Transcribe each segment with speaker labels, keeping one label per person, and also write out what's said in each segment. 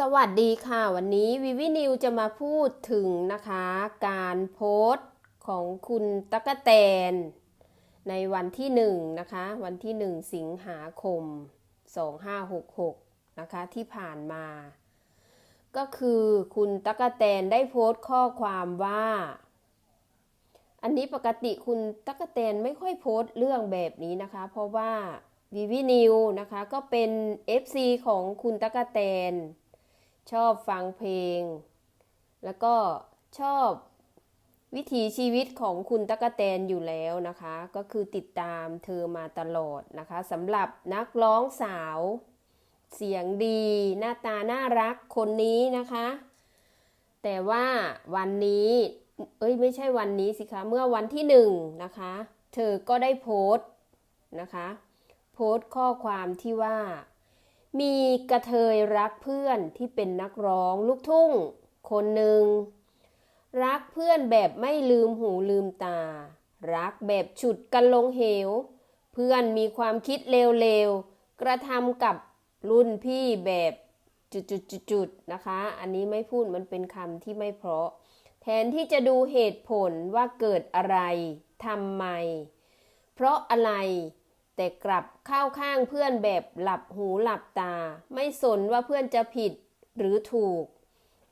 Speaker 1: สวัสดีค่ะ วันนี้วิวินิวจะมาพูดถึงนะคะ การโพสต์ของคุณตั๊กแตน ในวันที่หนึ่งนะคะ วันที่หนึ่งสิงหาคม 2566 นะคะ ที่ผ่านมา ก็คือคุณตั๊กแตนได้โพสต์ข้อความว่า อันนี้ปกติคุณตั๊กแตนไม่ค่อยโพสต์เรื่องแบบนี้นะคะ เพราะว่าวิวินิวนะคะก็เป็น FC ของคุณตั๊กแตน ชอบฟังเพลง แล้วก็ชอบวิถีชีวิตของคุณตะกะแตนอยู่แล้วนะคะ ก็คือติดตามเธอมาตลอดนะคะสำหรับนักร้องสาว เสียงดี หน้าตาน่ารักคนนี้นะคะ แต่ว่าวันนี้เอ้ยไม่ใช่วันนี้สิคะ เมื่อวันที่หนึ่งนะคะ เธอก็ได้โพสต์นะคะ โพสต์ข้อความที่ว่า มีกระเทยรักเพื่อนที่เป็นนักร้องลูกทุ่ง คนหนึ่ง รักเพื่อนแบบไม่ลืมหูลืมตา รักแบบฉุดกันลงเหว เพื่อนมีความคิดเลวๆ กระทำกับรุ่นพี่แบบจุดๆๆนะคะ อันนี้ไม่พูดมันเป็นคำที่ไม่เพราะ แทนที่จะดูเหตุผลว่าเกิดอะไรทำไม เพราะอะไร แต่กลับเข้าข้างเพื่อนแบบหลับหูหลับตา ไม่สนว่าเพื่อนจะผิดหรือถูก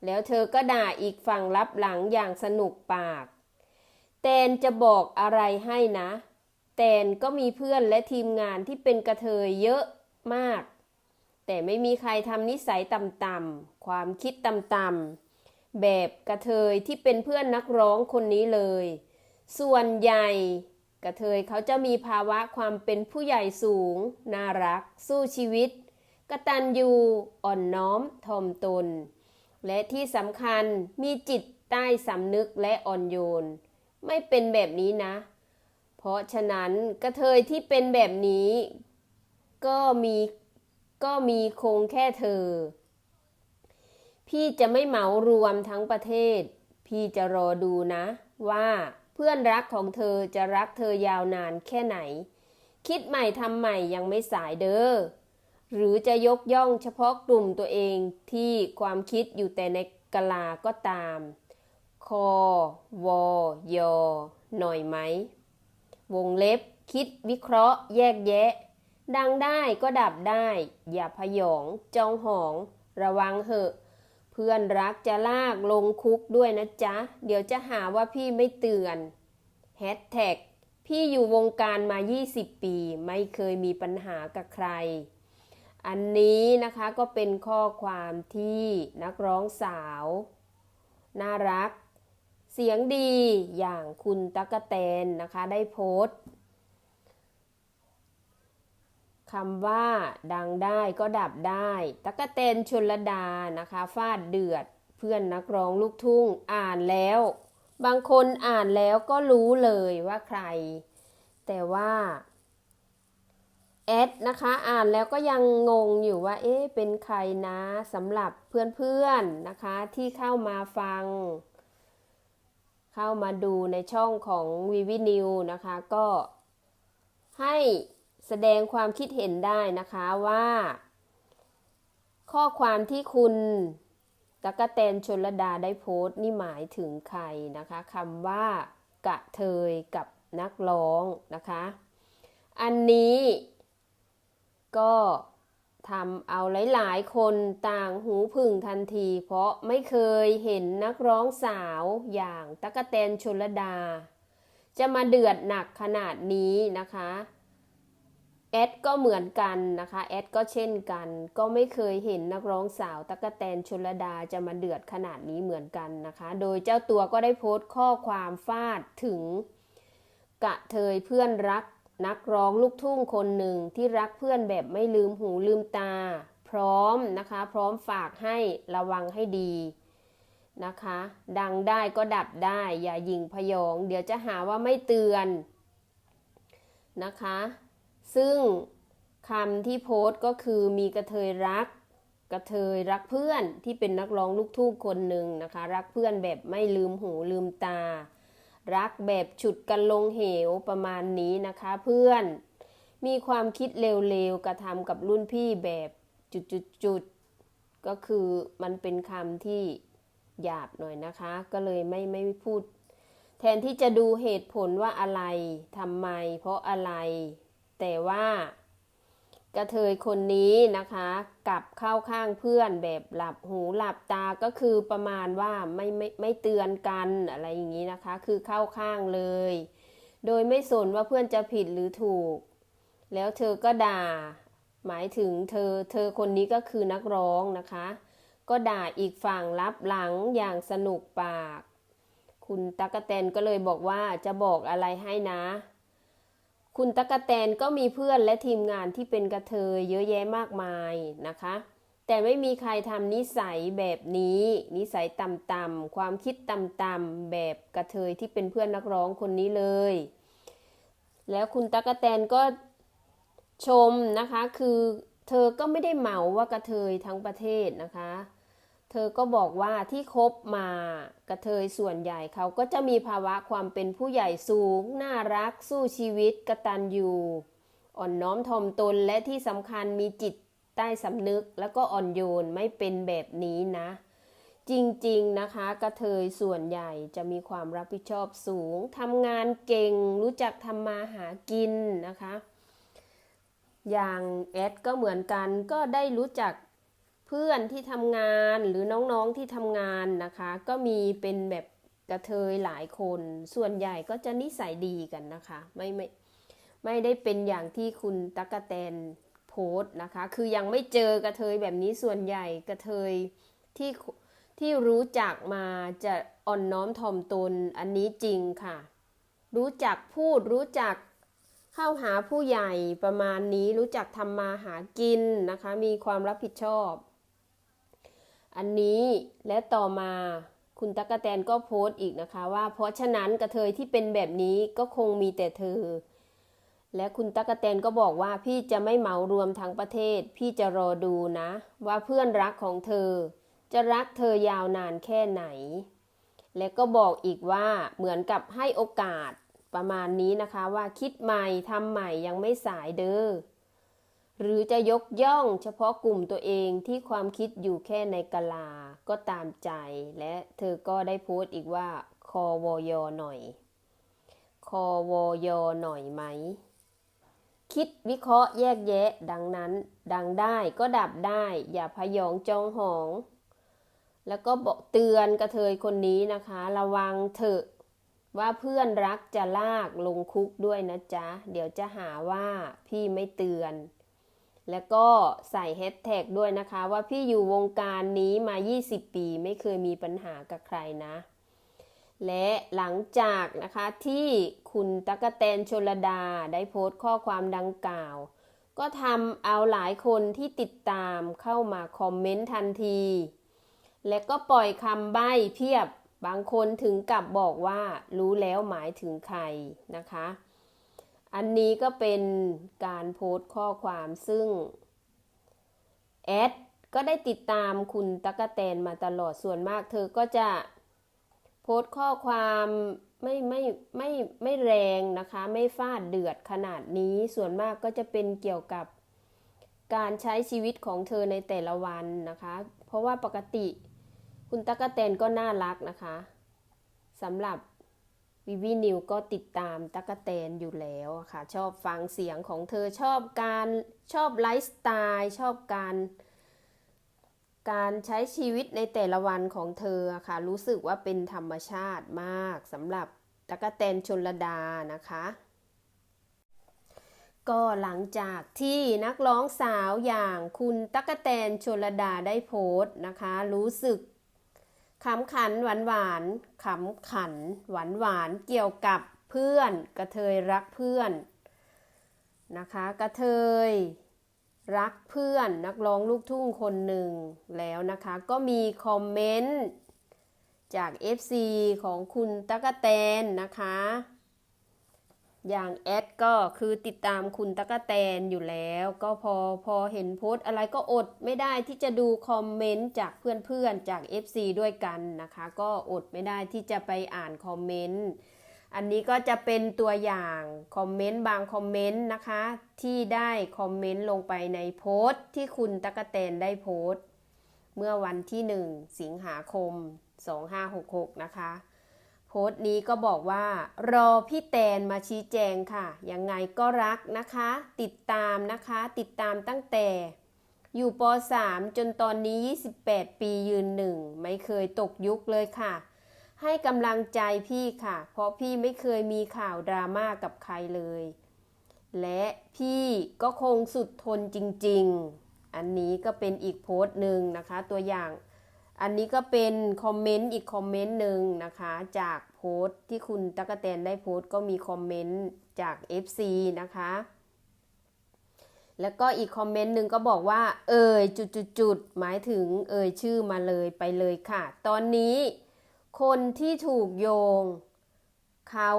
Speaker 1: แล้วเธอก็ด่าอีกฝั่งรับหลังอย่างสนุกปาก แตนจะบอกอะไรให้นะ แตนก็มีเพื่อนและทีมงานที่เป็นกระเทยเยอะมาก แต่ไม่มีใครทำนิสัยต่ำๆความคิดต่ำๆแบบกระเทยที่เป็นเพื่อนนักร้องคนนี้เลย ส่วนใหญ่ กระเทยเขาจะมีภาวะความเป็นผู้ใหญ่สูง น่ารัก สู้ชีวิต กระตัญญูอ่อนน้อมถ่อมตน และที่สำคัญมีจิตใต้สำนึกและอ่อนโยน ไม่เป็นแบบนี้นะ เพราะฉะนั้นกระเทยที่เป็นแบบนี้ ก็มีก็มีคงแค่เธอ พี่จะไม่เหมารวมทั้งประเทศ พี่จะรอดูนะว่า เพื่อนรักของเธอจะรักเธอยาวนานแค่ไหน คิดใหม่ทำใหม่ยังไม่สายเด้อ หรือจะยกย่องเฉพาะกลุ่มตัวเองที่ความคิดอยู่แต่ในกลาก็ตาม คอวอยอหน่อยไหม วงเล็บ คิดวิเคราะห์ แยกแยะ ดังได้ก็ดับได้ อย่าพยอง จองหอง ระวังเหอะ เพื่อนรักจะลากลงคุกด้วยนะจ๊ะ เดี๋ยวจะหาว่าพี่ไม่เตือนแฮชแท็กพี่อยู่วงการมา 20 ปี ไม่เคยมีปัญหากับใคร อันนี้นะคะก็เป็นข้อความที่นักร้องสาว น่ารัก เสียงดีอย่างคุณตั๊กแตนนะคะได้โพสต์ คำว่าดังได้ก็ดับได้ตั๊กแตนชนลดานะคะ ฟาดเดือด เพื่อนนักร้องลูกทุ่งอ่านแล้ว บางคนอ่านแล้วก็รู้เลยว่าใคร แต่ว่าแอดนะคะอ่านแล้วก็ยังงงอยู่ว่า เอ๊ะเป็นใครนะสำหรับเพื่อนๆนะคะที่เข้ามาฟัง เข้ามาดูในช่องของวีวินิวนะคะ ก็ให้ แสดงความคิดเห็นได้นะคะว่า ข้อความที่คุณตะกะแตนชนลดาได้โพสต์นี่หมายถึงใครนะคะคำว่ากะเทยกับนักร้องนะคะ อันนี้ก็ทำเอาหลาย ๆ คนต่างหูพึ่งทันที เพราะไม่เคยเห็นนักร้องสาวอย่างตะกะแตนชนลดา จะมาเดือดหนักขนาดนี้นะคะ แอดก็เหมือนกันนะคะ แอดก็เช่นกัน ก็ไม่เคยเห็นนักร้องสาวตะกะแตนชลดาจะมาเดือดขนาดนี้เหมือนกันนะคะ โดยเจ้าตัวก็ได้โพสต์ข้อความฟาดถึง กะเทยเพื่อนรักนักร้องลูกทุ่งคนหนึ่งที่รักเพื่อนแบบไม่ลืมหูลืมตา พร้อมนะคะ พร้อมฝากให้ระวังให้ดีนะคะ ดังได้ก็ดับได้ อย่ายิงพยอง เดี๋ยวจะหาว่าไม่เตือนนะคะ ซึ่งคำที่โพสต์ก็คือมีกระเทยรัก กระเทยรักเพื่อนที่เป็นนักร้องลูกทุ่งคนหนึ่งนะคะ รักเพื่อนแบบไม่ลืมหูลืมตา รักแบบฉุดกันลงเหวประมาณนี้นะคะเพื่อน มีความคิดเร็วๆกระทำกับรุ่นพี่แบบจุดๆก็คือมันเป็นคำที่หยาบหน่อยนะคะ ก็เลยไม่ไม่พูด แทนที่จะดูเหตุผลว่าอะไรทำไม เพราะอะไร แต่ว่ากระเทยคนนี้นะคะ กลับเข้าข้างเพื่อนแบบหลับหูหลับตาก็คือประมาณว่าไม่ไม่ไม่เตือนกันอะไรอย่างนี้นะคะ คือเข้าข้างเลย โดยไม่สนว่าเพื่อนจะผิดหรือถูก แล้วเธอก็ด่า หมายถึงเธอเธอคนนี้ก็คือนักร้องนะคะ ก็ด่าอีกฝั่งรับหลังอย่างสนุกปาก คุณตั๊กแตนก็เลยบอกว่าจะบอกอะไรให้นะ คุณตั๊กแตนก็มีเพื่อนและทีมงานที่เป็นกระเทยเยอะแยะมากมายนะคะ แต่ไม่มีใครทำนิสัยแบบนี้ นิสัยต่ำๆความคิดต่ำๆแบบกระเทยที่เป็นเพื่อนนักร้องคนนี้เลย แล้วคุณตั๊กแตนก็ชมนะคะคือเธอก็ไม่ได้เหมาว่ากระเทยทั้งประเทศนะคะ เธอก็บอกว่าที่คบมากระเทยส่วนใหญ่เขาก็จะมีภาวะความเป็นผู้ใหญ่สูง น่ารัก สู้ชีวิตกระตัญญูอ่อนน้อมถ่อมตนและที่สำคัญมีจิตใต้สำนึกแล้วก็อ่อนโยนไม่เป็นแบบนี้นะ จริงๆนะคะกระเทยส่วนใหญ่จะมีความรับผิดชอบสูงทำงานเก่งรู้จักทำมาหากินนะคะ อย่างแอดก็เหมือนกันก็ได้รู้จัก พื่อนที่ทำงานหรือน้องๆที่ทำงานนะคะ ก็มีเป็นแบบกระเทยหลายคน ส่วนใหญ่ก็จะนิสัยดีกันนะคะไม่ไม่ไม่ได้เป็นอย่างที่คุณตั๊กแตนโพสนะคะ คือยังไม่เจอกระเทยแบบนี้ส่วนใหญ่กระเทยที่ที่รู้จักมาจะอ่อนน้อมถ่อมตนอันนี้จริงค่ะ รู้จักพูดรู้จักเข้าหาผู้ใหญ่ประมาณนี้รู้จักทำมาหากินนะคะ มีความรับผิดชอบ อันนี้และต่อมาคุณตั๊กแตนก็โพสต์อีกนะคะว่า เพราะฉะนั้นกระเทยที่เป็นแบบนี้ก็คงมีแต่เธอ และคุณตั๊กแตนก็บอกว่าพี่จะไม่เหมารวมทั้งประเทศ พี่จะรอดูนะ ว่าเพื่อนรักของเธอ จะรักเธอยาวนานแค่ไหน และก็บอกอีกว่าเหมือนกับให้โอกาสประมาณนี้นะคะว่าคิดใหม่ทำใหม่ยังไม่สายเด้อ หรือจะยกย่องเฉพาะกลุ่มตัวเองที่ความคิดอยู่แค่ในกะลา ก็ตามใจ และเธอก็ได้โพสต์อีกว่า คอวอยหน่อย คอวอยหน่อยไหม คิดวิเคราะห์แยกแยะ ดังนั้น ดังได้ก็ดับได้ อย่าพยองจองหอง แล้วก็บอกเตือนกระเทยคนนี้นะคะ ระวังเถอะว่าเพื่อนรักจะลากลงคุกด้วยนะจ๊ะ เดี๋ยวจะหาว่าพี่ไม่เตือน แล้วก็ใส่แฮชแท็กด้วยนะคะ ว่าพี่อยู่วงการนี้มา 20 ปีไม่เคยมีปัญหากับใครนะ และหลังจากนะคะที่คุณตั๊กแตนชลดาได้โพสต์ข้อความดังกล่าว ก็ทำเอาหลายคนที่ติดตามเข้ามาคอมเมนต์ทันที และก็ปล่อยคำใบ้เพียบบางคนถึงกับบอกว่ารู้แล้วหมายถึงใครนะคะ อันนี้ก็เป็นการโพสต์ข้อความซึ่งแอดก็ได้ติดตามคุณตะกะแตนมาตลอดส่วนมาก เธอก็จะโพสต์ข้อความไม่ไม่ไม่ไม่แรงนะคะ ไม่ฟาดเดือดขนาดนี้ส่วนมากก็จะเป็นเกี่ยวกับการใช้ชีวิตของเธอในแต่ละวันนะคะ เพราะว่าปกติคุณตั๊กแตนก็น่ารักนะคะสำหรับ วิวีนิวก็ติดตามตั๊กแตนอยู่แล้วค่ะ ชอบฟังเสียงของเธอชอบการชอบไลฟ์สไตล์ชอบการการใช้ชีวิตในแต่ละวันของเธอค่ะ รู้สึกว่าเป็นธรรมชาติมากสำหรับตั๊กแตนชนระดานะคะ ก็หลังจากที่นักร้องสาวอย่างคุณตั๊กแตนชนระดาได้โพสต์นะคะ รู้สึก ขำขันหวานหวานขำขันหวานหวานเกี่ยวกับเพื่อน กระเทยรักเพื่อนนะคะ กระเทยรักเพื่อนนักร้องลูกทุ่งคนหนึ่งแล้วนะคะ ก็มีคอมเมนต์จาก FC ของคุณตะกะแตนนะคะ อย่างแอดก็คือติดตามคุณตะกะแตนอยู่แล้ว ก็พอพอเห็นโพสอะไรก็อดไม่ได้ที่จะดูคอมเมนต์จากเพื่อนๆจาก FC ด้วยกันนะคะ ก็อดไม่ได้ที่จะไปอ่านคอมเมนต์อันนี้ก็จะเป็นตัวอย่างคอมเมนต์บางคอมเมนต์นะคะ ที่ได้คอมเมนต์ลงไปในโพสต์ที่คุณตะกะแตนได้โพสต์ เมื่อวันที่ 1 สิงหาคม 2566 นะคะ พสต์นี้ก็บอกว่า รอพี่แตนมาชี้แจงค่ะ ยังไงก็รักนะคะ ติดตามนะคะ ติดตามตั้งแต่ อยู่ป .3 จนตอนนี้ 28 ปียืนหนึ่ง ไม่เคยตกยุคเลยค่ะ ให้กำลังใจพี่ค่ะ เพราะพี่ไม่เคยมีข่าวดราม่ากับใครเลย และพี่ก็คงสุดทนจริง ๆ อันนี้ก็เป็นอีกโพสต์หนึ่งนะคะ ตัวอย่าง อันนี้ก็เป็นคอมเมนต์อีกคอมเมนต์หนึ่งนะคะ จากโพสต์ที่คุณตั๊กแตนได้โพสต์ก็มีคอมเมนต์จาก FC นะคะ แล้วก็อีกคอมเมนต์หนึ่งก็บอกว่า เอ่ยจุดๆๆหมายถึงเอ่ยชื่อมาเลยไปเลยค่ะ ตอนนี้คนที่ถูกโยง เขา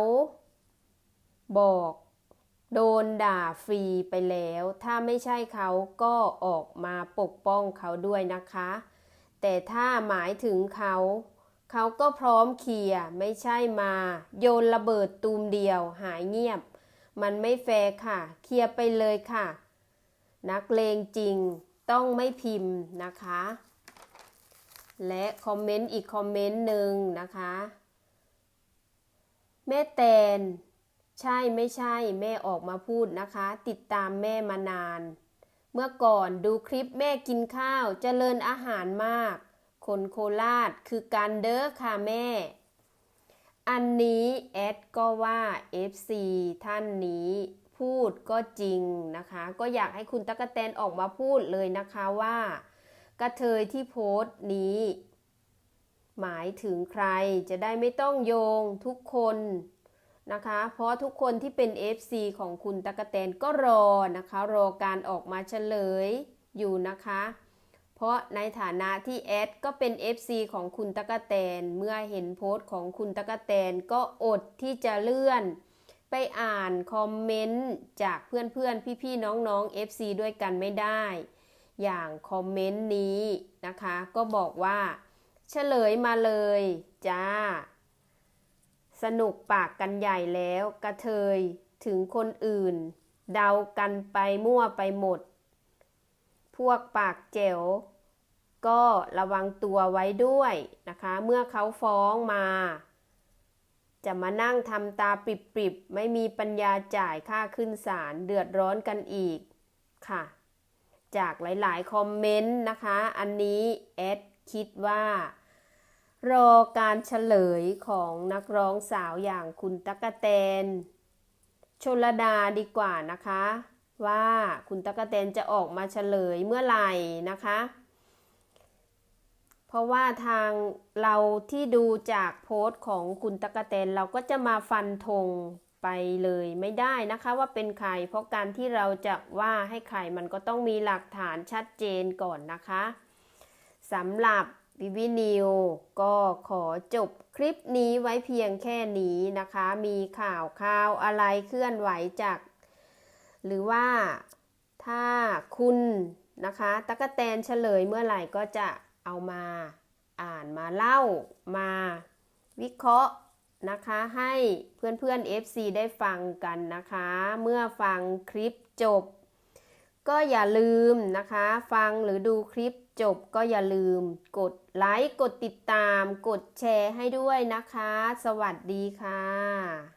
Speaker 1: บอกโดนด่าฟรีไปแล้ว ถ้าไม่ใช่เขาก็ออกมาปกป้องเขาด้วยนะคะ แต่ถ้าหมายถึงเขา เขาก็พร้อมเคลียร์ไม่ใช่มา โยนระเบิดตูมเดียวหายเงียบ มันไม่แฟร์ค่ะ เคลียร์ไปเลยค่ะ นักเลงจริงต้องไม่พิมพ์นะคะ และคอมเมนต์อีกคอมเมนต์หนึ่งนะคะ แม่แตน ใช่ไม่ใช่แม่ออกมาพูดนะคะ ติดตามแม่มานาน เมื่อก่อนดูคลิปแม่กินข้าวเจริญอาหารมาก คนโคราชคือการเด้อค่ะแม่ อันนี้แอดก็ว่า FC ท่านนี้พูดก็จริงนะคะ ก็อยากให้คุณตั๊กแตนออกมาพูดเลยนะคะว่า กระเทยที่โพสต์นี้ หมายถึงใครจะได้ไม่ต้องโยงทุกคน นะคะ เพราะทุกคนที่เป็น FC ของคุณตะกะแตนก็รอนะคะ รอการออกมาเฉลยอยู่นะคะ เพราะในฐานะที่แอดก็เป็น FC ของคุณตะกะแตน เมื่อเห็นโพสต์ของคุณตะกะแตนก็อดที่จะเลื่อน ไปอ่านคอมเมนต์จากเพื่อนๆ พี่ๆ น้องๆ FC ด้วยกันไม่ได้ อย่างคอมเมนต์นี้นะคะ ก็บอกว่า เฉลยมาเลยจ้า สนุกปากกันใหญ่แล้วกระเทยถึงคนอื่น เดากันไปมั่วไปหมด พวกปากแจ๋วก็ระวังตัวไว้ด้วยนะคะ เมื่อเขาฟ้องมา จะมานั่งทำตาปริบๆ ไม่มีปัญญาจ่ายค่าขึ้นศาลเดือดร้อนกันอีกค่ะ จากหลายๆ คอมเมนต์นะคะ อันนี้แอดคิดว่า รอการเฉลยของนักร้องสาวอย่างคุณตั๊กแตนชลดาดีกว่านะคะ ว่าคุณตั๊กแตนจะออกมาเฉลยเมื่อไหร่นะคะ เพราะว่าทางเราที่ดูจากโพสต์ของคุณตั๊กแตนเราก็จะมาฟันธงไปเลยไม่ได้นะคะว่าเป็นใคร เพราะการที่เราจะว่าให้ใครมันก็ต้องมีหลักฐานชัดเจนก่อนนะคะสำหรับ วิวินิวก็ขอจบคลิปนี้ไว้เพียงแค่นี้นะคะ มีข่าวข่าวอะไรเคลื่อนไหวจาก หรือว่าถ้าคุณนะคะตะกะแตนเฉลยเมื่อไหร่ก็จะเอามาอ่านมาเล่ามาวิเคราะห์นะคะให้เพื่อนๆ FC ได้ฟังกันนะคะ เมื่อฟังคลิปจบ ก็อย่าลืมนะคะ ฟังหรือดูคลิป จบก็อย่าลืมกดไลค์ กดติดตาม กดแชร์ให้ด้วยนะคะ สวัสดีค่ะ